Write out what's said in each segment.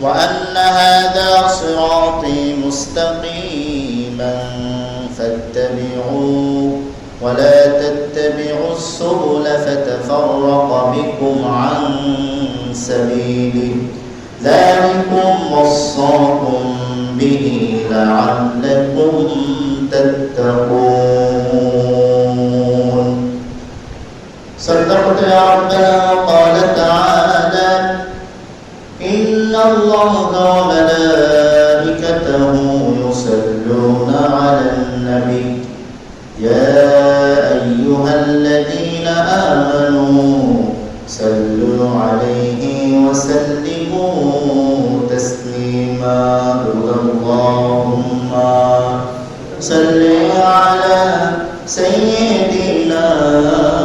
وأن هذا صراطي مستقيما فاتبعوه ولا تتبعوا السبل فتفرق بكم عن سبيله. ذلكم وصاكم به لعلكم تتقون. صدقت يا ربنا قال تعالى سيدنا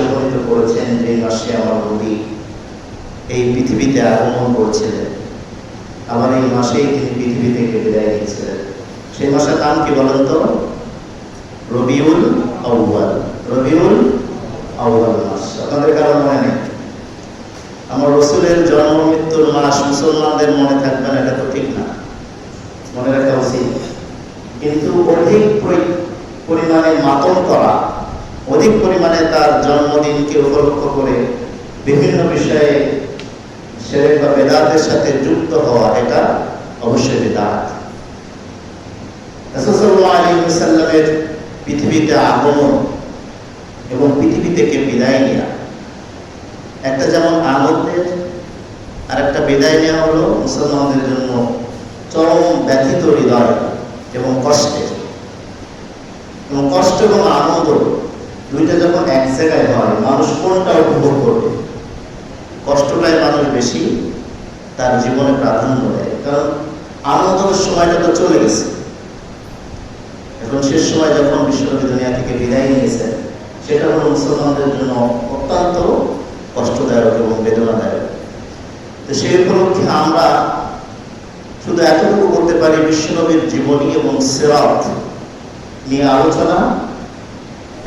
একটি করেছেন যে মাসে আমার নবী এই পৃথিবীতে আগমন করছিলেন। আবার এই মাসেই তিনি পৃথিবী থেকে বিদায় নিয়েছিলেন। সেই মাসের নাম কি বলেন তো? রবিউল আউয়াল। রবিউল আউয়াল মাস। আপনাদের কারও মনে নেই? আমার রসুলের জন্ম, মৃত্যুর মাস মুসলমানদের মনে থাকবে না, এটা তো ঠিক না। মনে রাখা উচিত। কিন্তু অধিক পরি- পরিমাণে মাতম করা অধিক পরিমাণে তার জন্মদিনকে উপলক্ষ করে বিভিন্ন বিষয়ে সেরেক বা বেদাতের সাথে যুক্ত হওয়া এটা অবশ্যই বেদাত। পৃথিবীতে আগমন এবং পৃথিবী থেকে বিদায় নেওয়া একটা যেমন আনন্দের আর একটা বিদায় নেওয়া হলো মুসলমানদের জন্য চরম ব্যথিত হৃদয় এবং কষ্টের। এবং কষ্ট এবং আনন্দ দুইটা যখন এক জায়গায় হয়, মানুষ কোনটা উপভোগ করবে? কষ্টটাই মানুষ বেশি, তার জীবনে প্রাধান্য দেয়। কারণ আনন্দের সময়টা তো চলে গেছে। এখন শেষ সময় যখন বিশ্বনবী দুনিয়া থেকে বিদায় নিয়েছে, সেটা হলো মুসলমানদের জন্য অত্যন্ত কষ্টদায়ক এবং বেদনাদায়ক। তো সেই উপলক্ষে আমরা শুধু এতটুকু করতে পারি বিশ্বনবীর জীবনী এবং সেরাত নিয়ে আলোচনা।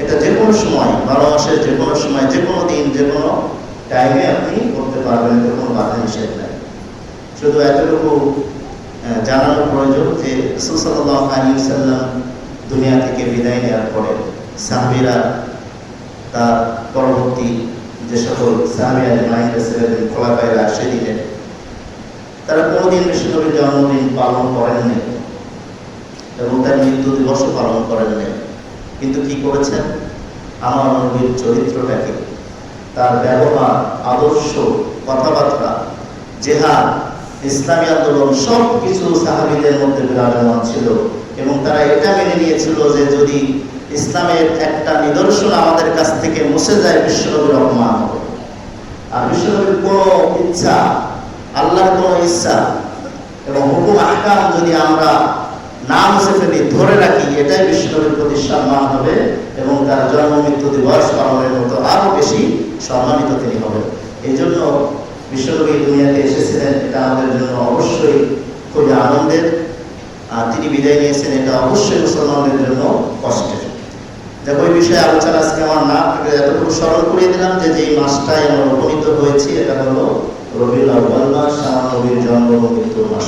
এটা যে কোনো সময় বারো মাসের যে কোনো সময়, যে কোনো দিন, যে কোনো টাইমে আপনি করতে পারবেন এতে কোনো বাধা নিষেধ নাই। শুধু এতটুকু জানানো প্রয়োজন যে সুসাল্লাহ আলী সাল্লাম দুনিয়া থেকে বিদায় নেওয়ার পরে সাহাবিরা তার পরবর্তী যে সকল সাহাবি আলী মাহিদা ছিলেন খোলাপায়রা সেদিনে তারা কোনোদিন বিষ্ণুনবীর জন্মদিন পালন করেননি এবং তার মৃত্যু দিবসও পালন করেননি। কিন্তু কি করেছেন? আমার নবীর চরিত্রটাকে, তার ব্যবহার, আদর্শ, কথাবার্তা, জেহাদ, ইসলামী আন্দোলন সব কিছু সাহাবিদের মধ্যে বিরাজমান ছিল এবং তারা এটা মেনে নিয়েছিল যে যদি ইসলামের একটা নিদর্শন আমাদের কাছ থেকে মুছে যায় বিশ্বনবীর অপমান হবে আর বিশ্বনবীর কোনো ইচ্ছা, আল্লাহর কোনো ইচ্ছা এবং হুকুম আহকাম যদি আমরা না মুছে ফেলি ধরে রাখি, এটাই বিশ্বনবীর প্রতি সম্মান হবে এবং তার জন্ম, মৃত্যু দিবস পালনের মতো আরও বেশি সম্মানিত তিনি হবেন। এই জন্য বিশ্বনবী দুনিয়াতে এসেছিলেন, এটা আমাদের জন্য অবশ্যই খুবই আনন্দের। আর তিনি বিদায় নিয়েছেন, এটা অবশ্যই মুসলমানদের জন্য কষ্টের। দেখো ওই বিষয়ে আলোচনা আজকে আমার না এতটুকু স্মরণ করিয়ে দিলাম যে যেই মাসটাই আমরা উপনীত হয়েছি, এটা হলো আউ্বাল মাস আমার নবীর জন্ম মৃত্যুর মাস।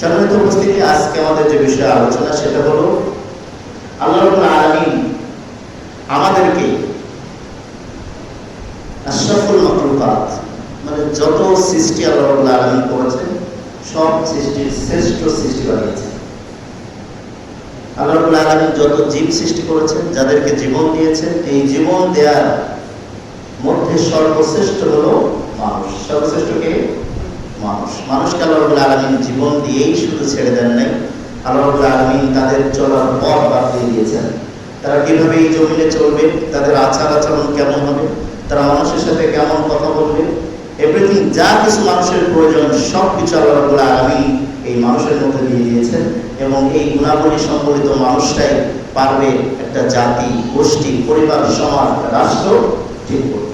সম্মানিত উপস্থিতি আজকে আমাদের যে বিষয়ে আলোচনা, সেটা হলো আল্লাহ রাব্বুল আমাদেরকে মানে যত সৃষ্টি আল্লাহ রাব্বুল করেছেন, সব সৃষ্টির শ্রেষ্ঠ সৃষ্টি বানিয়েছেন। আল্লাহ রাব্বুল যত জীব সৃষ্টি করেছেন, যাদেরকে জীবন দিয়েছেন, এই জীবন দেওয়ার মধ্যে সর্বশ্রেষ্ঠ হলো মানুষ। সর্বশ্রেষ্ঠ কে? মানুষ। মানুষকে আল্লাহ রাব্বুল আলামিন জীবন দিয়েই শুধু ছেড়ে দেন নাই? আল্লাহ রাব্বুল আলামিন তাদের চলার পথ বাতলিয়ে দিয়েছেন। তারা কীভাবে এই জমিনে চলবে? তাদের আচার আচরণ কেমন হবে? তারা মানুষের সাথে কেমন কথা বলবে? এভরিথিং যা কিছু মানুষের প্রয়োজন সব কিছু আল্লাহ রাব্বুল আলামিন এই মানুষের মধ্যে দিয়ে দিয়েছেন এবং এই গুণাবলী সম্বলিত মানুষটাই পারবে একটা জাতি, গোষ্ঠী, পরিবার, সমাজ, রাষ্ট্র ঠিক করতে।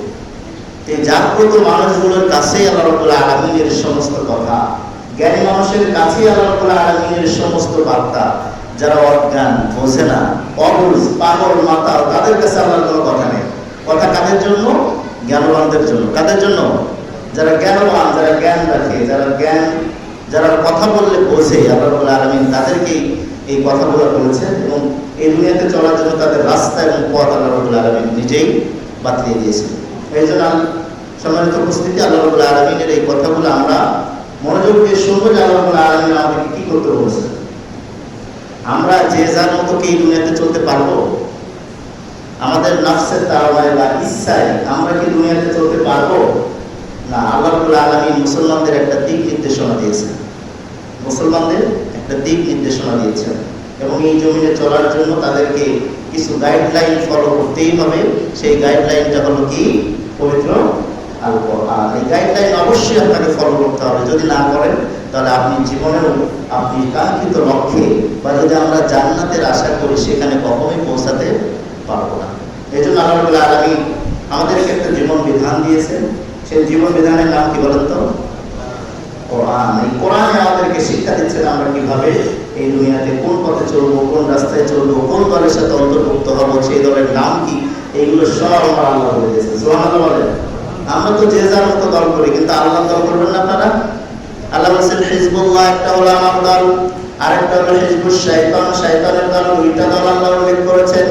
এই জাগ্রত মানুষগুলোর কাছেই আল্লাহ রাব্বুল আলামিনের সমস্ত কথা। জ্ঞানী মানুষের কাছেই আল্লাহ রাব্বুল আলামিনের সমস্ত বার্তা। যারা অজ্ঞান, বোঝে না, অবুজ, পাগল, মাতাল, তাদের কাছে আল্লাহর কোনো কথা নেই। কথা কাদের জন্য? জ্ঞানবানদের জন্য। কাদের জন্য? যারা জ্ঞানবান, যারা জ্ঞান রাখে, যারা জ্ঞান, যারা কথা বললে বোঝে, আল্লাহ রাব্বুল আলামিন তাদেরকেই এই কথাগুলো বলেছেন এবং এই দুনিয়াতে চলার জন্য তাদের রাস্তা এবং পথ আল্লাহ রাব্বুল আলামিন নিজেই বাতলিয়ে দিয়েছেন। এই জন্য সম্মানিত উপস্থিতি, আল্লাহ আলামিনের এই কথাগুলো আমরা মনোযোগ দিয়ে শুনব যে আল্লাহ আলামিন আমাদেরকে কি করতে বলছেন। আমরা যে যার মতো কি দুনিয়াতে চলতে পারব, আমাদের নফসের তাড়ায় বা ইচ্ছায় আমরা কি দুনিয়াতে চলতে পারব? না, আল্লাহ রাব্বুল আলামিন মুসলমানদের একটা দিক নির্দেশনা দিয়েছেন। মুসলমানদের একটা দিক নির্দেশনা দিয়েছেন এবং এই জমিনে চলার জন্য তাদেরকে কিছু গাইডলাইন ফলো করতেই হবে। সেই গাইডলাইনটা হলো কি? পবিত্র আল এই গাইডলাইন অবশ্যই আপনাকে ফলো করতে হবে। যদি না করেন, তাহলে আপনি জীবনেও আপনি কাঙ্ক্ষিত লক্ষ্যে বা যদি আমরা জান্নাতের আশা করি, সেখানে কখনোই পৌঁছাতে পারব না। এই জন্য আল্লাহ আলামিন আমাদেরকে একটা জীবন বিধান দিয়েছেন। সেই জীবন বিধানের নাম কি বলেন তো? কোরআন। এই কোরআনে আমাদেরকে শিক্ষা দিচ্ছেন আমরা কীভাবে এই দুনিয়াতে কোন পথে চলবো, কোন রাস্তায় চলবো, কোন দলের সাথে অন্তর্ভুক্ত হব, সেই দলের নাম কি, এইগুলো সব আমার আল্লাহ বলে দিয়েছেন। সুবহানাল্লাহ বলেন। আমরা তো যে যার মতো দল করি, কিন্তু আল্লাহ দল করবেন না আপনারা? আল্লাহ বলছেন, হিজবুল্লাহ একটা হলো আমার দল, আরেকটা হলো হিজবুল শাইতান। শাইতানের দল দুইটা দল আল্লাহ উল্লেখ করেছেন।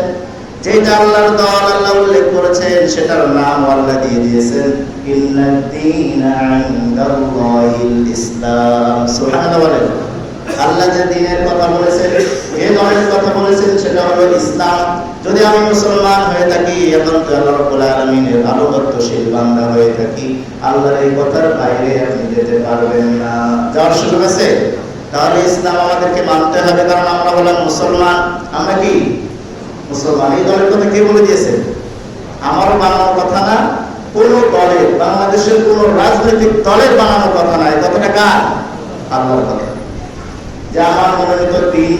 যেটা আল্লাহর দল আল্লাহ উল্লেখ করেছেন, সেটার নাম আল্লাহ দিয়ে দিয়েছেন, ইন্নাদ্দীনা ইসলাম। সুবহানাল্লাহ আল্লাহ যে দিনের কথা বলেছেন, যে দলের কথা বলেছেন, সেটা হলো ইসলাম। যদি আমি মুসলমান হয়ে থাকি আল্লাহ রাব্বুল আলামিনের আনুগত্যশীল বান্দা হয়ে থাকি, আল্লাহর এই কথার বাইরে আপনি যেতে পারবেন না। যাওয়ার সুযোগ আছে? তাহলে ইসলাম আমাদেরকে মানতে হবে, কারণ আমরা হলাম মুসলমান। আমরা কি? মুসলমান। এই দলের কথা কে বলে দিয়েছে? আমারও বানানোর কথা না, কোন দলের, বাংলাদেশের কোন রাজনৈতিক দলের বানানোর কথা না। এই কথাটা কার? আল্লাহর কথা। আমাদেরকে কি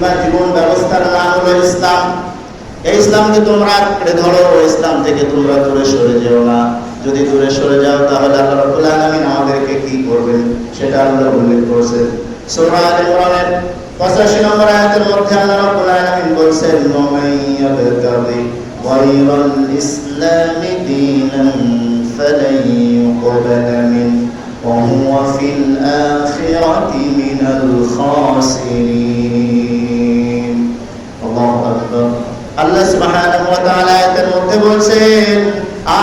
করবেন? সেটা আল্লাহ উল্লেখ করেছেন। সূরা আলে ইমরানের 85 নম্বর আয়াতের মধ্যে আল্লাহ রাব্বুল আলামিন বলেছেন ওমান ইয়াবতাগি গায়রাল ইসলাম وهو في الآخرة من الخاسرين الله أكبر আল্লাহ সুবহানাহু ওয়া তাআলা আয়াতের মধ্যে বলছেন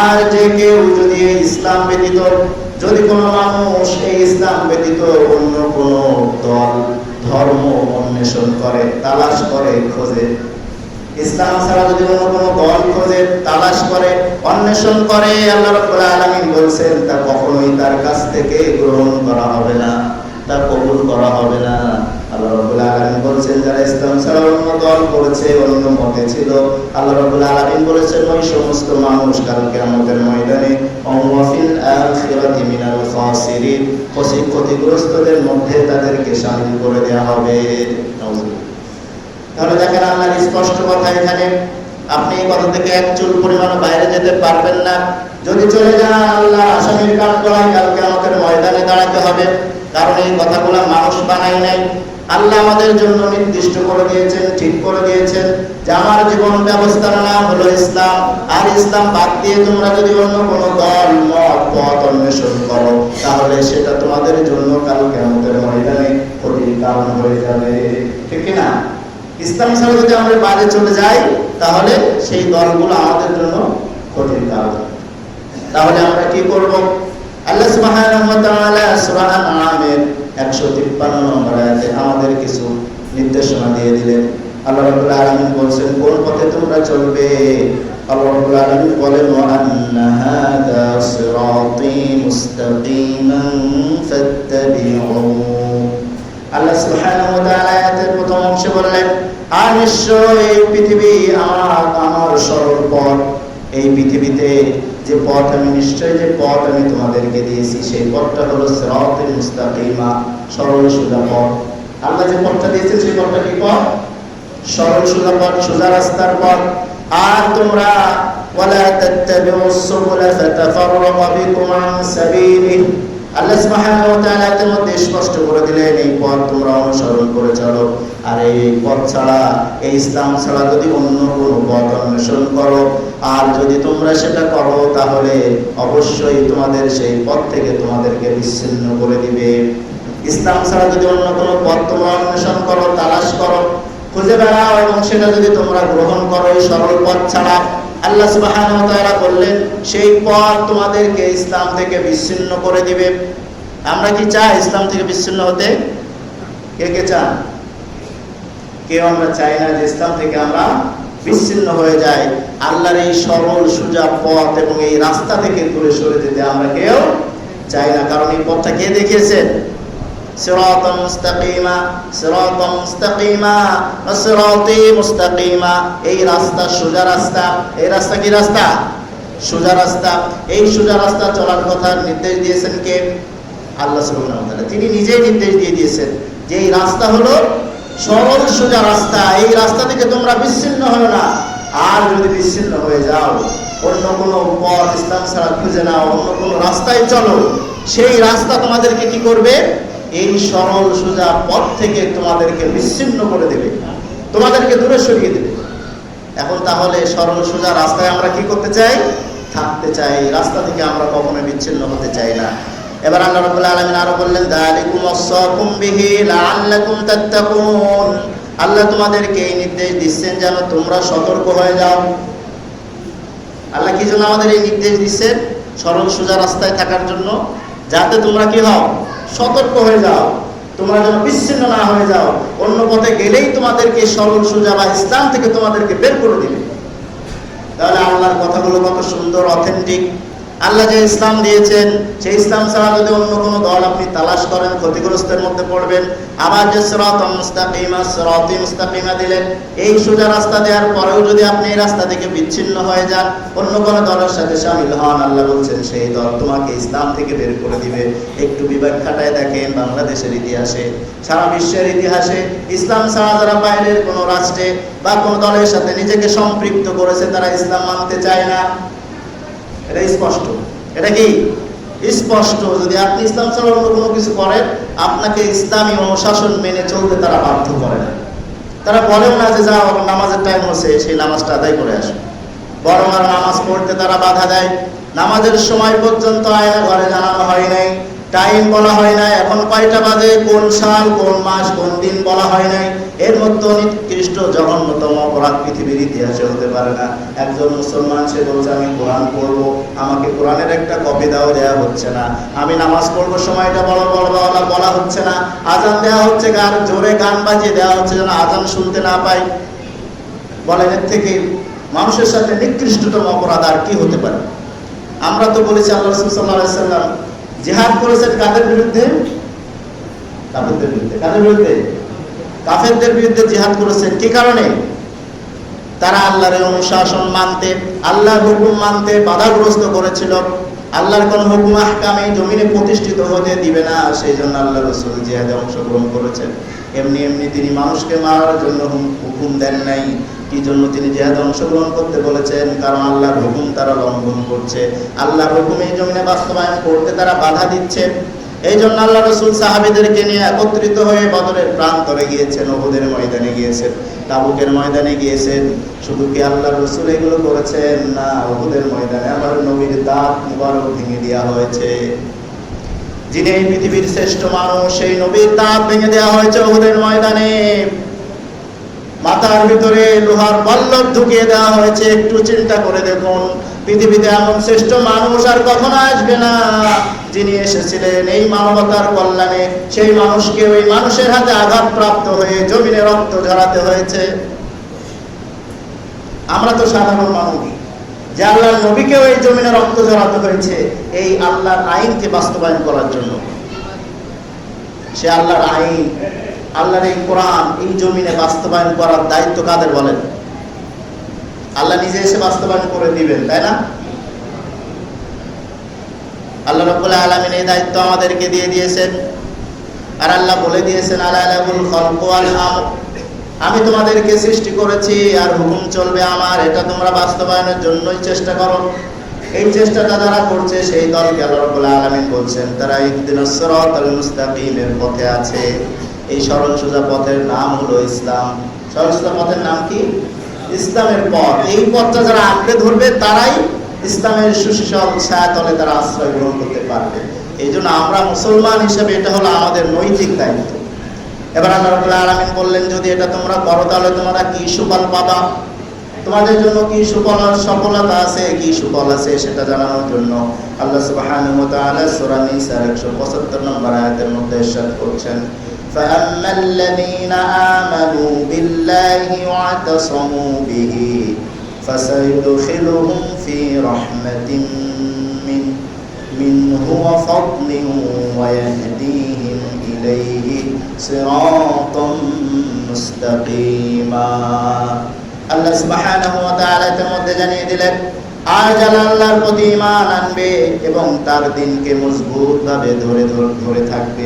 আর যে কেউ যদি এই ইসলাম ব্যতীত যদি কোনো মানুষ এই ইসলাম ব্যতীত অন্য কোনো দল ধর্ম অন্বেষণ করে তালাশ করে খোঁজে ইসলাম ছাড়া যদি অন্য কোনো দল খোঁজে, তালাশ করে, অন্বেষণ করে, আল্লাহ রাব্বুল আলামিন বলছেন, তা কখনোই তার কাছ থেকে গ্রহণ করা হবে না। তা কবুল করা হবে না। আল্লাহ রাব্বুল আলামিন বলছেন, যারা ইসলাম ছাড়া অন্য দল করেছে, অন্য মতে ছিল, আল্লাহ রাব্বুল আলামিন বলেছেন, ওই সমস্ত মানুষ কালকে আমাদের ময়দানে অমফিল আখিরাতি মিনাল খাসিরিন ক্ষতিগ্রস্তদের মধ্যে তাদেরকে শামিল করে দেওয়া হবে। নাউজুবিল্লাহ। তাহলে দেখেন আল্লাহর স্পষ্ট কথা এখানে। আপনি এই কথা থেকে এক চুল পরিমাণ বাইরে যেতে পারবেন না। যদি চলে যান আল্লাহ আসামির করায় কালকে আমাদের ময়দানে দাঁড়াতে হবে। কারণ এই কথাগুলো মানুষ বানাই নাই। আল্লাহ আমাদের জন্য নির্দিষ্ট করে দিয়েছেন, ঠিক করে দিয়েছেন যে আমার জীবন ব্যবস্থার নাম হলো ইসলাম। আর ইসলাম বাদ দিয়ে তোমরা যদি অন্য কোনো দল, মত, পথ অন্বেষণ করো, তাহলে সেটা তোমাদের জন্য কালকে আমাদের ময়দানে ক্ষতির কারণ হয়ে যাবে। ঠিক না ইসলাম ছাড়া যদি আমরা বাইরে চলে যাই তাহলে সেই দলগুলো আমাদের জন্য কঠিন কারণ তাহলে আমরা কি করব? আল্লাহ সুবহানাহু ওয়া তাআলা সূরা আন-নামের 153 নম্বর আয়াতে আমাদের কিছু নির্দেশনা দিয়ে দিলেন। আল্লাহ রাব্বুল আলামিন বলছেন, কোন পথে তোমরা চলবে? আল্লাহ রাব্বুল আলামিন বলেন ওয়া আন্না হাদা সিরাতি মুস্তাকিমান ফাত্তাবি'উ আল্লাহ সুবহানাহু ওয়া তাআলা আয়াতের প্রথম অংশে বললেন, আর নিশ্চয় এই পৃথিবী আমার আমার সরল পথ। এই পৃথিবীতে যে পথ আমি নিশ্চয় যে পথ আমি তোমাদেরকে দিয়েছি, সেই পথটা হলো সিরাতুল মুস্তাকিমা, সরল সোজা পথ। আল্লাহ যে পথটা দিয়েছেন, সেই পথটা কি পথ? সরল সোজা পথ, সোজা রাস্তার পথ। আর তোমরা, ওয়ালা তাত্তাবিউস সুবুলা ফাতাফাররাকা বিকুম আন সাবিলিহি। আল্লাহ মধ্যে স্পষ্ট করে দিলেন, এই পথ তোমরা অনুসরণ করে চলো। আর এই পথ ছাড়া, এই ইসলাম ছাড়া যদি অন্য পথ করো, আর যদি তোমরা সেটা করো, তাহলে অবশ্যই তোমাদের সেই পথ থেকে তোমাদেরকে বিচ্ছিন্ন করে দিবে। ইসলাম ছাড়া যদি অন্য কোনো পথ তোমরা অন্বেষণ করো, তালাশ করো, খুঁজে বেড়াও এবং সেটা যদি তোমরা গ্রহণ করো, এই সরল পথ ছাড়া আল্লাহ তাআলা বললেন, সেই পথ তোমাদেরকে ইসলাম থেকে বিচ্ছিন্ন করে দিবে। আমরা কি চাই ইসলাম থেকে বিচ্ছিন্ন হতে? কে কে চান? কেউ আমরা চাই না যে ইসলাম থেকে আমরা বিচ্ছিন্ন হয়ে যাই। আল্লাহর এই সরল, সোজা পথ এবং এই রাস্তা থেকে দূরে সরে যেতে আমরা কেউ চাই না। কারণ এই পথটা কে দেখিয়েছেন صراطا মুস্তাকিমা صراطا মুস্তাকিমা صراطي মুস্তাকিমা এই রাস্তা সোজা রাস্তা এই রাস্তা কি রাস্তা সোজা রাস্তা এই সোজা রাস্তা চলার কথা নির্দেশ দিয়েছেন কে আল্লাহ সুবহানাহু ওয়া তাআলা তিনি নিজেই নির্দেশ দিয়ে দিয়েছেন যে এই রাস্তা হলো সরল সোজা রাস্তা এই রাস্তা থেকে তোমরা বিচ্ছিন্ন হও না আর যদি বিচ্ছিন্ন হয়ে যাও অন্য কোনো পথ ইসলাম ছাড়া খুঁজে নাও অন্য কোনো রাস্তায় চলো সেই রাস্তা তোমাদেরকে কি করবে এই সরল সোজা পথ থেকে তোমাদেরকে বিচ্ছিন্ন করে দেবে। তোমাদেরকে দূরে সরিয়ে দেবে। এখন তাহলে সরল সোজা রাস্তায় আমরা কি করতে চাই? থাকতে চাই। রাস্তা থেকে আমরা কখনো বিচ্ছিন্ন হতে চাই না। এবার আল্লাহ রাব্বুল আলামিন আরও বললেন যালিকুম ওয়াসাকুম বিহি লাআল্লাকুম তাত্তাকুন। আল্লাহ তোমাদেরকে এই নির্দেশ দিচ্ছেন যেন তোমরা সতর্ক হয়ে যাও। আল্লাহ কি জন্য আমাদের এই নির্দেশ দিচ্ছেন? সরল সোজা রাস্তায় থাকার জন্য। যাতে তোমরা কি হও? সতর্ক হয়ে যাও। তোমরা যেন বিচ্ছিন্ন না হয়ে যাও। অন্য পথে গেলেই তোমাদেরকে সরল সোজা বা ইসলাম থেকে তোমাদেরকে বের করে দিবে। তাহলে আল্লাহর কথাগুলো কত সুন্দর অথেন্টিক আল্লাহ যে ইসলাম দিয়েছেন, সেই ইসলাম ছাড়া যদি অন্য কোনো দল আপনি তালাশ করেন, ক্ষতিগ্রস্তের মধ্যে পড়বেন, আবার যে সিরাত দিলেন, এই সোজা রাস্তা দেওয়ার পরেও যদি আপনি এই রাস্তা থেকে বিচ্ছিন্ন হয়ে যান, অন্য কোনো দলের সাথে শামিল হন, আল্লাহ বলছেন, সেই দল তোমাকে ইসলাম থেকে বের করে দিবে। একটু বিবেক খাটায় দেখেন বাংলাদেশের ইতিহাসে, সারা বিশ্বের ইতিহাসে, ইসলাম ছাড়া যারা বাইরের কোনো রাষ্ট্রে বা কোনো দলের সাথে নিজেকে সম্পৃক্ত করেছে, তারা ইসলাম মানতে চায় না। এটা স্পষ্ট। এটা কি? স্পষ্ট। যদি আপনি ইসলাম ছাড়া অন্য কোনো কিছু করেন, আপনাকে ইসলামী অনুশাসন মেনে চলতে তারা বাধ্য করে না। তারা বলেও না যে যা নামাজের টাইম হচ্ছে সেই নামাজটা আদায় করে আসে। বরং আর নামাজ পড়তে তারা বাধা দেয়। নামাজের সময় পর্যন্ত আয়না ঘরে জানানো হয় নাই। টাইম বলা হয় না এখন কয়টা বাজে? কোন সাল, কোন মাস, কোন দিন বলা হয় নাই। এর মধ্যে নিকৃষ্ট জঘন্যতম অপরাধ পৃথিবীর ইতিহাসে হতে পারে না। একজন মুসলমান, সে বলছে, আমি কোরআন পড়ব। আমাকে কোরআনের একটা কপি দাও দেওয়া হচ্ছে না। আমি নামাজ পড়ব, সময়টা বড় বড় বলা বলা হচ্ছে না। আজান দেওয়া হচ্ছে, গান, জোরে গান বাজিয়ে দেওয়া হচ্ছে যেন আজান শুনতে না পাই। বলেন, এর থেকে মানুষের সাথে নিকৃষ্টতম অপরাধ আর কি হতে পারে? আমরা তো বলেছি, আল্লাহ রসুল সাল্লাম জেহাদ করেছেন কাদের বিরুদ্ধে? কাফেরদের বিরুদ্ধে। কাদের বিরুদ্ধে? কাফেরদের বিরুদ্ধে জেহাদ করেছেন কি কারণে? তারা আল্লাহরের অনুশাসন মানতে, আল্লাহর হুকুম মানতে বাধাগ্রস্ত করেছিল। আল্লাহর কোন হুকুম আহকাম এই জমিনে প্রতিষ্ঠিত হতে দিবে না সেই জন্য আল্লাহ রসুল জিহাদে অংশগ্রহণ করেছেন। এমনি এমনি তিনি মানুষকে মারার জন্য হুকুম দেন নাই। কি জন্য তিনি জিহাদে অংশগ্রহণ করতে বলেছেন? কারণ আল্লাহর হুকুম তারা লঙ্ঘন করছে। আল্লাহর হুকুম এই জমিনে বাস্তবায়ন করতে তারা বাধা দিচ্ছে। এই জন্য আল্লাহ রসুল সাহাবিদেরকে নিয়ে একত্রিত হয়ে বদরের প্রান্তরে গিয়েছেন ওহুদের ময়দানে গিয়েছেন, তাবুকের ময়দানে গিয়েছেন। শুধু কি আল্লাহ রসুল এগুলো করেছেন? না ওহুদের ময়দানে আবার নবীর দাঁত মুবারক ভেঙে দেওয়া হয়েছে। যিনি এই পৃথিবীর শ্রেষ্ঠ মানুষ, সেই নবীর দাঁত ভেঙে দেওয়া হয়েছে ওহুদের ময়দানে। মাথার ভিতরে লোহার বল্লভ ঢুকিয়ে দেওয়া হয়েছে, একটু চিন্তা করে দেখুন, পৃথিবীতে এমন শ্রেষ্ঠ মানুষ আর কখনো আসবে না। যিনি এসেছিলেন এই মানবতার কল্যাণে, সেই মানুষকে ওই মানুষের হাতে আঘাত প্রাপ্ত হয়ে জমিনে রক্ত ঝরাতে হয়েছে। আমরা তো সাধারণ মানুষ, যে জমিনে রক্ত ঝরাতে হয়েছে, এই আল্লাহর আইনকে বাস্তবায়ন করার জন্য। সে আল্লাহর আইন, আল্লাহর এই কোরআন, এই জমিনে বাস্তবায়ন করার দায়িত্ব কাদের বলেন? আল্লাহ নিজে এসে বাস্তবায়ন করে দিবেন, তাই না? আল্লাহ রব্বুল আলমিন এই দায়িত্ব আমাদেরকে দিয়ে দিয়েছেন। আর আল্লাহ বলে দিয়েছেন আমর আমি তোমাদেরকে সৃষ্টি করেছি আর হুকুম চলবে আমার, এটা তোমরা বাস্তবায়নের জন্যই চেষ্টা করো। এই চেষ্টাটা যারা করছে, সেই দলকে আল্লাহ রাব্বুল আলামিন বলছেন, তারা সিরাতাল মুস্তাকিমের পথে আছে। এই সরল সোজা পথের নাম হলো ইসলাম। সরল সোজা পথের নাম কি? ইসলামের পথ। এই পথটা যারা আঁকড়ে ধরবে, তারাই ইসলামের সুশীল ছায়াতলে তারা আশ্রয় গ্রহণ করতে পারবে এই জন্য আমরা মুসলমান হিসেবে এটা হলো আমাদের নৈতিক দায়িত্ব এবার আল্লাহ রাব্বুল আলামিন বললেন যদি এটা তোমরা করো তাহলে তোমরা কি সুফল পাবা তোমাদের জন্য কি সুফল সফলতা আছে কি সুফল আছে সেটা জানানোর জন্য আল্লাহ সুবহানাহু ওয়া তাআলা সূরা নিসার 175 নম্বর আয়াতের মধ্যে ইরশাদ করছেন فأما الذين آمنوا بالله واعتصموا به فسيدخلهم في رحمة من منه وفضل ويهديهم إليه صراطا مستقيما আল্লাহ সুবহানাহু ওয়া তাআলা এর মধ্যে জানিয়ে দিলেন আর যারা আল্লাহর প্রতি ঈমান আনবে এবং তার দিনকে মজবুতভাবে ধরে ধরে- ধরে থাকবে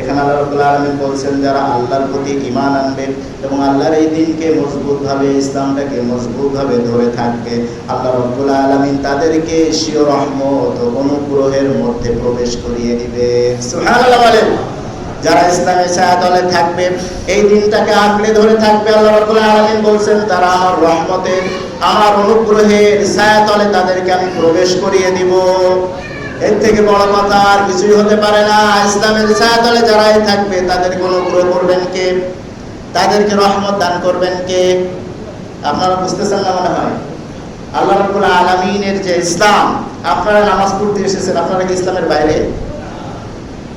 এখানে আল্লাহ বলছেন, যারা আল্লাহর প্রতি ঈমান আনবে এবং আল্লাহর এই দিনকে মজবুতভাবে, ইসলামটাকে মজবুতভাবে ধরে থাকবে, আল্লাহ রাব্বুল আলামিন তাদেরকে স্বীয় রহমত অনুগ্রহের মধ্যে প্রবেশ করিয়ে দিবে। যারা ইসলামের ছায়াতলে থাকবে, এই দিনটাকে আঁকড়ে ধরে থাকবে, আল্লাহ রাব্বুল আলামিন বলছেন, তারা আমার রহমতের, আমার অনুগ্রহের ছায়াতলে তাদেরকে আমি প্রবেশ করিয়ে দিব। এর থেকে বড় কথা আর কিছুই হতে পারে না। ইসলামের ছায়াতলে যারাই থাকবে তাদেরকে অনুগ্রহ করবেন কে? তাদেরকে রহমত দান করবেন কে? আপনারা বুঝতেছেন না মনে হয়? আল্লাহ রাব্বুল আলামিনের যে ইসলাম, আপনারা নামাজ পড়তে এসেছেন, আপনারা কি ইসলামের বাইরে?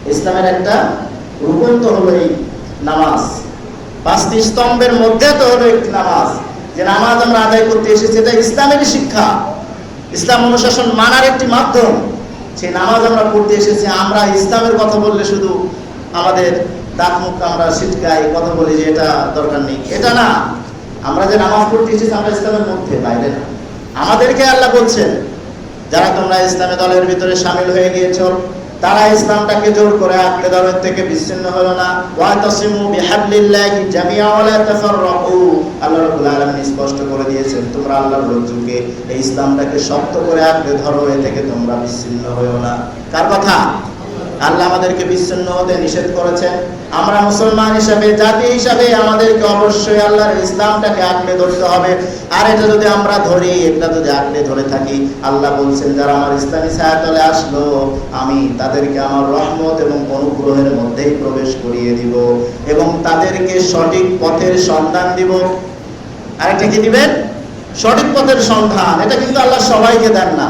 ইসলামের একটা রুকন তো হলো এই নামাজ। পাঁচটি স্তম্ভের মধ্যে তো হলো একটি নামাজ। যে নামাজ আমরা আদায় করতে এসেছি, এটা ইসলামের শিক্ষা। ইসলাম অনুশাসন মানার একটি মাধ্যম। সেই নামাজ আমরা পড়তে এসেছি, আমরা ইসলামের কথা বললে শুধু আমাদের দাঁত মুখ আমরা ছিটকাই, কথা বলি যে এটা দরকার নেই। এটা না, আমরা যে নামাজ পড়তে এসেছি, আমরা ইসলামের মধ্যে, বাইরে না। আমাদেরকে আল্লাহ বলছেন, যারা তোমরা ইসলামী দলের ভিতরে সামিল হয়ে গিয়েছো তারা ইসলামটাকে জোর করে আটকে ধরার থেকে বিচ্ছিন্ন হলো না। ওয়াতাসিমু বিহাবলিল্লাহি জামিআ ওয়া লা তাফাররাকু। আল্লাহ রাব্বুল আলামিন স্পষ্ট করে দিয়েছেন, তোমরা আল্লাহর রজ্জুকে এই ইসলামটাকে শক্ত করে আটকে ধরো, এ থেকে তোমরা বিচ্ছিন্ন হয়েও না। কার কথা? আল্লাহ আমাদেরকে বিচ্ছিন্ন হতে নিষেধ করেছেন। আমরা মুসলমান হিসাবে, জাতি হিসাবে আমাদেরকে অবশ্যই আল্লাহর ইসলামটাকে আঁকড়ে ধরতে হবে। আর এটা যদি আমরা ধরি, এটা যদি আঁকড়ে ধরে থাকি, আল্লাহ বলছেন, যারা আমার ইসলামী ছায়াতলে আসলো, আমি তাদেরকে আমার রহমত এবং অনুগ্রহের মধ্যেই প্রবেশ করিয়ে দিব এবং তাদেরকে সঠিক পথের সন্ধান দিব। আরেকটা কি দিবেন? সঠিক পথের সন্ধান। এটা কিন্তু আল্লাহ সবাইকে দেন না।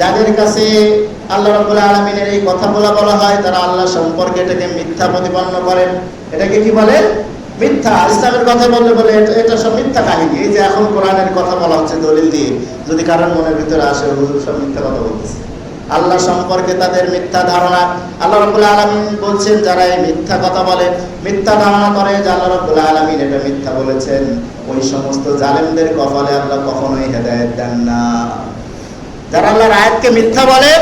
যাদের কাছে আল্লাহ রবুল্লা আলমিনের এই কথা বলা বলা হয়, তারা আল্লাহ সম্পর্কে এটাকে মিথ্যা প্রতিপন্ন করেন। এটাকে কি বলে? মিথ্যা। ইসলামের কথা বললে বলে এটা সব মিথ্যা কাহিনী। এই যে এখন কোরআনের কথা বলা হচ্ছে দলিল দিয়ে, যদি কারোর মনের ভিতরে আসে সব মিথ্যা কথা বলতেছে। আল্লাহ সম্পর্কে তাদের মিথ্যা ধারণা। আল্লাহ রাব্বুল আলামিন বলছেন, যারা এই মিথ্যা কথা বলে, মিথ্যা ধারণা করে যে আল্লাহ রাব্বুল আলামিন এটা মিথ্যা বলেছেন, ওই সমস্ত জালেমদের কপালে আল্লাহ কখনোই হেদায়েত দেন না। যারা আল্লাহর আয়াতকে মিথ্যা বলে,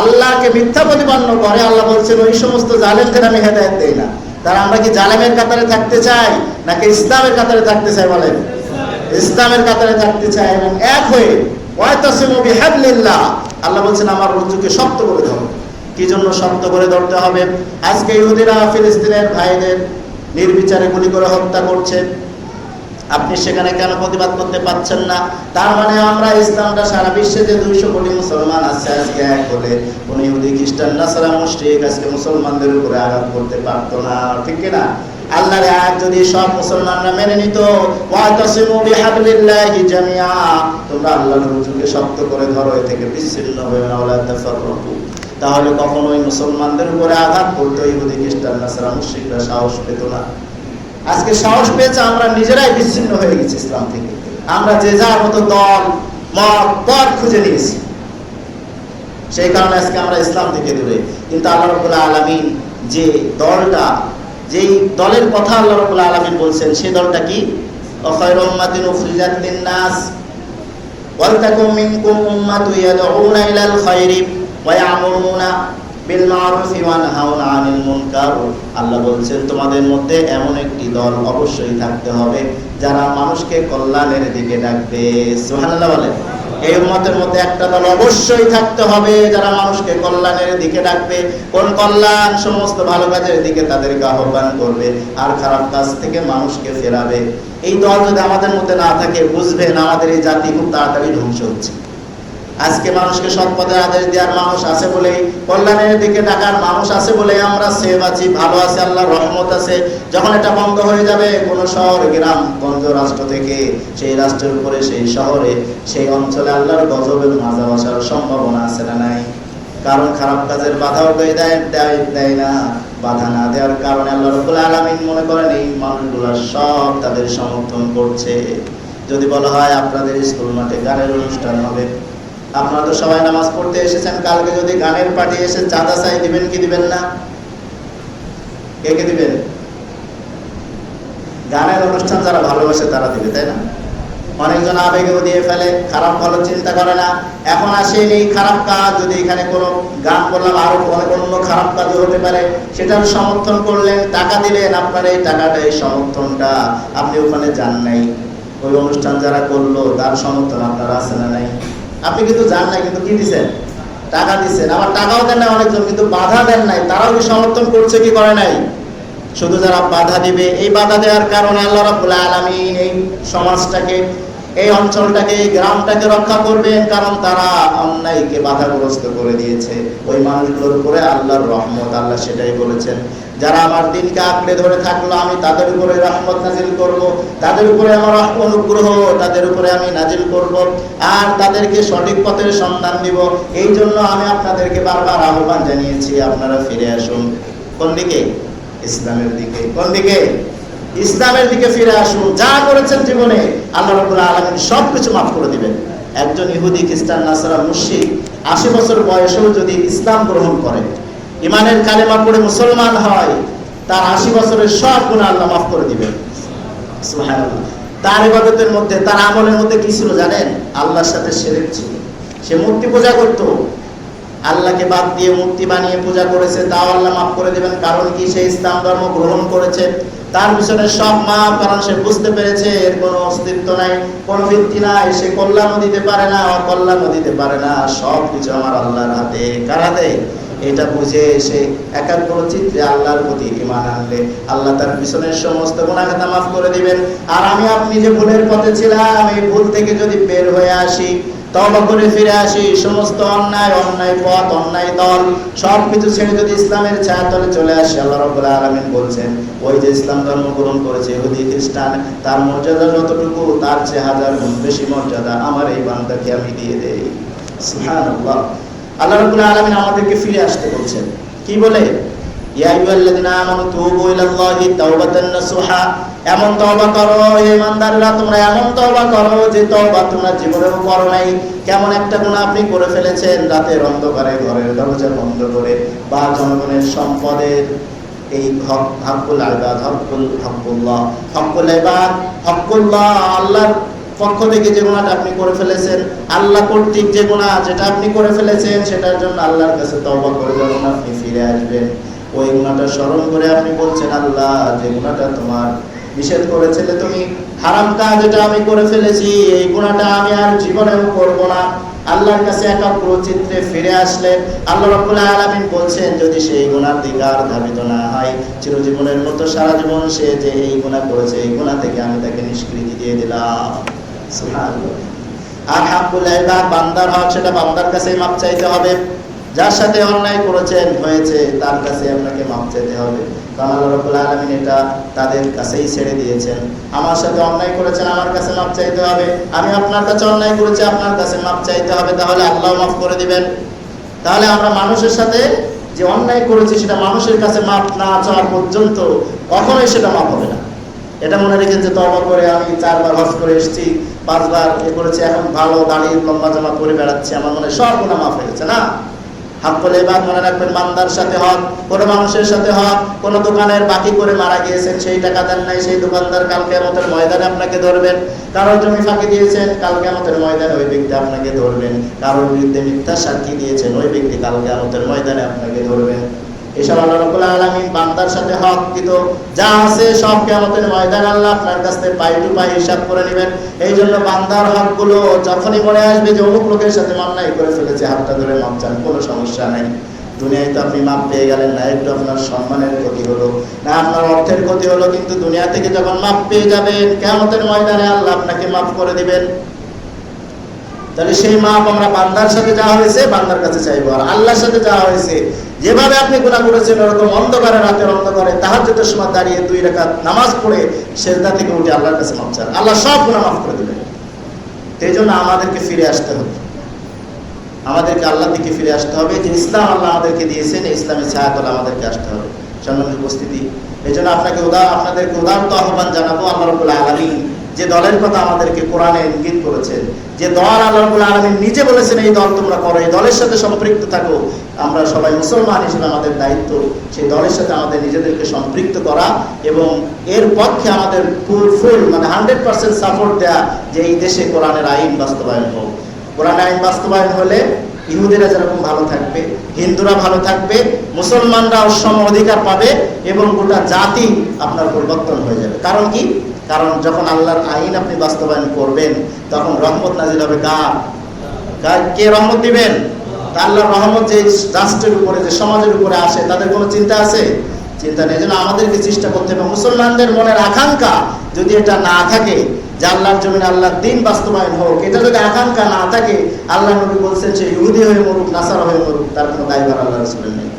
আল্লাহকে মিথ্যা প্রতিপন্ন করে, আল্লাহ বলছেন, ওই সমস্ত জালেমদের আমি হেদায়েত দেই না। তারা আমরা কি জালেমের কাতারে থাকতে চাই, নাকি ইসলামের কাতারে থাকতে চাই বলেন? ইসলামের কাতারে থাকতে চাই এবং এক হয়ে, ওয়াতাসিমু বিহাবলিল্লাহ আল্লাহ বলছেন, আমার রজ্জুকে শক্ত করে ধরো। কি জন্য শক্ত করে ধরতে হবে? আজকে ইহুদিরা, ফিলিস্তিনের ভাইদের নির্বিচারে গুলি করে হত্যা করছে। আপনি সেখানে কেন প্রতিবাদ করতে পারছেন না? তার মানে আমরা ইসলামটা সারা বিশ্বে যে দুইশো কোটি মুসলমান আছে, আজকে এক বলে কোন ইহুদি, খ্রিস্টান, নাসারা, মুশরিক আজকে মুসলমানদের উপরে আঘাত করতে পারতো না। ঠিক কিনা? আল্লাহর আয়াত যদি সব মুসলমানরা মেনে নিত, ওয়াতাসিমু বিহাবলিল্লাহি জামিআ, তোমরা আল্লাহর রুজুকে শক্ত করে ধরো, এ থেকে বিচ্ছিন্ন হয়ে না ওলা তাফাররাকু। তাহলে কখনোই মুসলমানদের উপরে আঘাত করতে ইহুদি, খ্রিস্টান, নাসারা, মুশরিকরা সাহস পেত না। আজকে সাহস পেয়েছে, আমরা নিজেরাই বিচ্ছিন্ন হয়ে গেছি ইসলাম থেকে। আমরা যে যার মতো দল, মত, পথ খুঁজে নিয়েছি। সেই কারণে আজকে আমরা ইসলাম থেকে দূরে। কিন্তু আল্লাহ রবুল্লাহ আলমিন যে দলটা যেই দলের কথা আল্লাহ রবুল্লাহ আলমিন বলছেন, সেই দলটা কি? অখয়র উম্মাতিন উখরিজাত লিন-নাস। ওয়ালতাকুম মিনকুম উম্মাতু ইয়াদউনা ইলাল খায়রি ওয়া ইয়ামুরুনা। বিল আল্লাহ বলছেন, তোমাদের মধ্যে এমন একটি দল অবশ্যই থাকতে হবে, যারা মানুষকে কল্যাণের দিকে ডাকবে। সুবহানাল্লাহ বলেন এই উম্মতের মধ্যে একটা দল অবশ্যই থাকতে হবে, যারা মানুষকে কল্যাণের দিকে ডাকবে। কোন কল্যাণ? সমস্ত ভালো কাজের দিকে তাদেরকে আহ্বান করবে আর খারাপ কাজ থেকে মানুষকে ফেরাবে। এই দল যদি আমাদের মধ্যে না থাকে, বুঝবেন আমাদের এই জাতি খুব তাড়াতাড়ি ধ্বংস হচ্ছে। আজকে মানুষকে সৎ পথের আদেশ দেওয়ার মানুষ আছে বলেই, কল্যাণের দিকে ডাকার মানুষ আছে বলে আমরা সেভ আছি, ভালো আছে, আল্লাহর রহমত আছে। যখন এটা বন্ধ হয়ে যাবে, কোন শহর, গ্রাম গঞ্জ রাষ্ট্র থেকে সেই রাষ্ট্রের উপরে, সেই শহরে, সেই অঞ্চলে আল্লাহর গজব এবং আজাব আসার সম্ভাবনা আছে না নাই? কারণ খারাপ কাজের বাধাও দেয় দেয় দেয় না। বাধা না দেওয়ার কারণে আল্লাহ রব্বুল আলামিন মনে করেন, এই মানুষগুলো সব তাদের সমর্থন করছে। যদি বলা হয়, আপনাদের স্কুল মাঠে গানের অনুষ্ঠান হবে। আপনারা তো সবাই নামাজ পড়তে এসেছেন, কালকে যদি গানের পার্টি এসে চাঁদা চাই দিবেন কি দিবেন না? কে কে দিবেন? গানের অনুষ্ঠান যারা ভালোবাসে তারা দিবে, তাই না? অনেকজন আবেগেও দিয়ে ফেলে, খারাপ ভালো চিন্তা করে না। এখন আসেন এই খারাপ কাজ, যদি এখানে কোনো গান করলাম আরও অনেক অন্য খারাপ কাজও হতে পারে, সেটার সমর্থন করলেন, টাকা দিলেন, আপনার এই টাকাটা, এই সমর্থনটা আপনি ওখানে যান নাই। ওই অনুষ্ঠান যারা করল, তার সমর্থন আপনার আছে না নাই? আপনি কিন্তু যান নাই, কিন্তু কি দিচ্ছেন টাকা দিচ্ছেন আবার টাকাও দেন না অনেকজন, কিন্তু বাধা দেন নাই। তারাও কি সমর্থন করছে কি করে নাই? শুধু যারা বাধা দিবে, এই বাধা দেওয়ার কারণে আল্লাহ রাবুল আলমিন এই সমাজটাকে এই অঞ্চলটাকে গ্রামটাকে রক্ষা করবেন, কারণ তারা অন্যায়কে বাধাগ্রস্ত করে দিয়েছে। ওই মানুষগুলোর উপরে আল্লাহর রহমত, আল্লাহ সেটাই বলেছেন। যারা আমার দিনকে আঁকড়ে ধরে থাকল, আমি তাদের উপরে রহমত নাজিল করব। তাদের উপরে আমার অনুগ্রহ, তাদের উপরে আমি নাজিল করব। আর তাদেরকে সঠিক পথের সন্ধান দিব। এই জন্য আমি আপনাদেরকে বারবার আহ্বান জানিয়েছি, আপনারা ফিরে আসুন। কোন দিকে? ইসলামের দিকে। কোন দিকে? ইসলামের দিকে ফিরে আসুন, যা করেছেন জীবনে, আল্লাহ রবুল আলমিন সব কিছু মাফ করে দিবেন। একজন ইহুদি, খ্রিস্টান, নাসারা মুশিক আশি বছর বয়সেও যদি ইসলাম গ্রহণ করে ইমানের কালেমা পড়ে মুসলমান হয়, তার আশি বছরের সব গুণ আল্লাহ মাফ করে দিবেন। তার ইবাদতের মধ্যে, তার আমলের মধ্যে কি ছিল জানেন? আল্লাহর সাথে সেরেক ছিল। সে মূর্তি পূজা করত আল্লাহকে বাদ দিয়ে মূর্তি বানিয়ে পূজা করেছে, তাও আল্লাহ মাফ করে দেবেন। কারণ কি? সে ইসলাম ধর্ম গ্রহণ করেছে। তার পিছনে সব মাপ, কারণ সে বুঝতে পেরেছে, এর কোনো অস্তিত্ব নাই, কোনো ভিত্তি নাই। সে কল্যাণও দিতে পারে না, অকল্যাণও দিতে পারে না। সব কিছু আমার আল্লাহর হাতে। কার হাতে? এটা বুঝে সে একাগ্র চিত্রে আল্লাহর প্রতি ইমান আনলে। আল্লাহ তার পিছনের সমস্ত গুণাখাতা মাফ করে দিবেন। আর আমি, আপনি যে ভুলের পথে ছিলাম, এই ভুল থেকে যদি বের হয়ে আসি ওই যে ইসলাম ধর্ম গ্রহণ করেছে খ্রিস্টান, তার মর্যাদা যতটুকু, তার চেয়ে হাজার বেশি মর্যাদা আমার এই আমি দিয়ে দেই। আল্লাহ আমাদেরকে ফিরে আসতে বলছেন। কি বলে? তুবু কেমন একটা গুনাহ আপনি করে ফেলেছেন রাতের অন্ধকারে, ঘরের দরজা বন্ধ করে। বা জনগণের সম্পদের এই পক্ষ থেকে যে গুণাটা আপনি করে ফেলেছেন, আল্লাহ কর্তৃক যে গুণা যেটা আপনি করে ফেলেছেন, সেটার জন্য আল্লাহর কাছে তওবা করে যখন আপনি ফিরে আসবেন। ওই গুণাটা স্মরণ করে আপনি বলছেন, আল্লাহ, যে গুণাটা তোমার নিষেধ করেছিলে তুমি, হারাম কাজ যেটা আমি করে ফেলেছি, এই গুণাটা আমি আর জীবনেও করব না। আল্লাহর কাছে একাগ্র চিত্রে ফিরে আসলে, আল্লাহ রাব্বুল আলামিন বলছেন, যদি সেই গুনার দিকে আর ধাবিত না হয়, চিরজীবনের মতো সারা জীবন সে যে এই গুনাহ করেছে, এই গুনাহ থেকে আমি তাকে নিষ্কৃতি দিয়ে দিলাম। আর হাকুল বান্দার হক, সেটা বান্দার কাছেই মাপ চাইতে হবে। যার সাথে অন্যায় করেছেন, হয়েছে, তার কাছে আপনাকে মাপ চাইতে হবে। কারণ এটা তাদের কাছেই ছেড়ে দিয়েছেন। আমার সাথে অন্যায় করেছেন, আমার কাছে মাপ চাইতে হবে। আমি আপনার কাছে অন্যায় করেছি, আপনার কাছে মাপ চাইতে হবে। তাহলে আল্লাহ মাফ করে দিবেন। তাহলে আমরা মানুষের সাথে যে অন্যায় করেছি, সেটা মানুষের কাছে মাপ না চাওয়া পর্যন্ত কখনোই সেটা মাপ হবে না। এটা মনে রেখেন যে তবা করে আমি চারবার হজ করে এসেছি, পাঁচবার এ করেছি, এখন ভালো, দাঁড়িয়ে লম্বা জামা পরে বেড়াচ্ছি, আমার মনে সব গুণা মাফ হয়ে গেছে, না? হাক্কলে এবার মনে রাখবেন মান্দার সাথে হক, কোনো মানুষের সাথে হক, কোনো দোকানের বাকি করে মারা গিয়েছেন, সেই টাকা দেন নাই, সেই দোকানদার কালকে আমাদের ময়দানে আপনাকে ধরবেন। কারোর জমি ফাঁকি দিয়েছেন কালকে আমাদের ময়দানে ওই ব্যক্তি আপনাকে ধরবেন। কারোর বিরুদ্ধে মিথ্যা সাক্ষী দিয়েছেন, ওই ব্যক্তি কালকে আমাদের ময়দানে আপনাকে ধরবেন। কোনো সমস্যা নাই। দুনিয়ায় তো আপনি পেয়ে গেলেন না, একটু আপনার সম্মানের ক্ষতি হলো, না আপনার অর্থের ক্ষতি হলো, কিন্তু দুনিয়া থেকে যখন মাপ পেয়ে যাবেন কেমতের ময়দানে আল্লাহ আপনাকে মাফ করে দিবেন। তাহলে সেই মাপ আমরা বান্দার সাথে যা হয়েছে, বান্দার কাছে চাইব। আর আল্লাহর সাথে যা হয়েছে, যেভাবে আপনি গুণা করেছেন, ওরকম অন্ধকারে, রাতের অন্ধকারে, তাহাজ্জুদের সময় দাঁড়িয়ে দুই রাকাত নামাজ পড়ে সেজদা থেকে উঠে আল্লাহর কাছে মাপ চান। আল্লাহ সব গুণা মাফ করে দেবেন। সেই জন্য আমাদেরকে ফিরে আসতে হবে। আমাদেরকে আল্লাহ দিকে ফিরে আসতে হবে। যে ইসলাম আল্লাহ আমাদেরকে দিয়েছেন, এই ইসলামের ছায়াতলে আমাদেরকে আসতে হবে। সম্মানিত উপস্থিতি। এই জন্য আপনাকে উদার আপনাদেরকে উদারত আহ্বান জানাব। আল্লাহ রবুল আলমী যে দলের কথা আমাদেরকে কোরআনে ইঙ্গিত করেছেন, যে দল আল্লাহ রবুল আলমী নিজে বলেছেন এই দল তোমরা করো, এই দলের সাথে সম্পৃক্ত থাকো, আমরা সবাই মুসলমান হিসেবে আমাদের দায়িত্ব সেই দলের সাথে আমাদের নিজেদেরকে সম্পৃক্ত করা এবং এর পক্ষে আমাদের ফুল ফুল মানে হান্ড্রেড পার্সেন্ট সাপোর্ট দেওয়া যে এই দেশে কোরআনের আইন বাস্তবায়ন হোক। কোরআন আইন বাস্তবায়ন হলে ইহুদিরা যেরকম ভালো থাকবে, হিন্দুরা ভালো থাকবে, মুসলমানরাও সম অধিকার পাবে এবং গোটা জাতি আপনার পরিবর্তন হয়ে যাবে। কারণ কি? কারণ যখন আল্লাহর আইন আপনি বাস্তবায়ন করবেন, তখন রহমত নাজিল হবে কার? কে রহমত দিবেন? আল্লাহর রহমত যে রাষ্ট্রের উপরে, যে সমাজের উপরে আসে, তাদের কোনো চিন্তা আছে? চিন্তা নেই। জন্য আমাদেরকে চেষ্টা করতে হবে। মুসলমানদের মনের আকাঙ্ক্ষা যদি এটা না থাকে, যে আল্লাহর জমিন আল্লাহর দিন বাস্তবায়ন হোক, এটা যদি আকাঙ্ক্ষা না থাকে আল্লাহ নবী বলছেন যে ইহুদি হয়ে মরুক, নাসার হয়ে মরুক, তার কোনো দায়ভার আল্লাহ রসুলের নেই।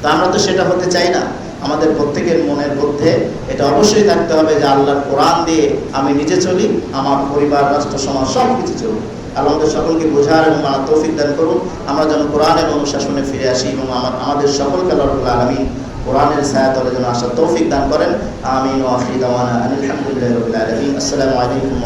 তা আমরা তো সেটা হতে চাই না। আমাদের প্রত্যেকের মনের মধ্যে এটা অবশ্যই থাকতে হবে যে আল্লাহর কোরআন দিয়ে আমি নিজে চলি, আমার পরিবার, রাষ্ট্র, সমাজ সব কিছু চলুক। আল্লাহ সকলকে বোঝার এবং মানা তৌফিক দান করুন। আমরা যেন কোরআন কোরআনের অনুশাসনে ফিরে আসি এবং আমার আমাদের সকলকে আল্লাহ আলমী কোরআনের ছায়াতলে যেন আসার তৌফিক দান করেন। আমিন আসসালামু আলাইকুম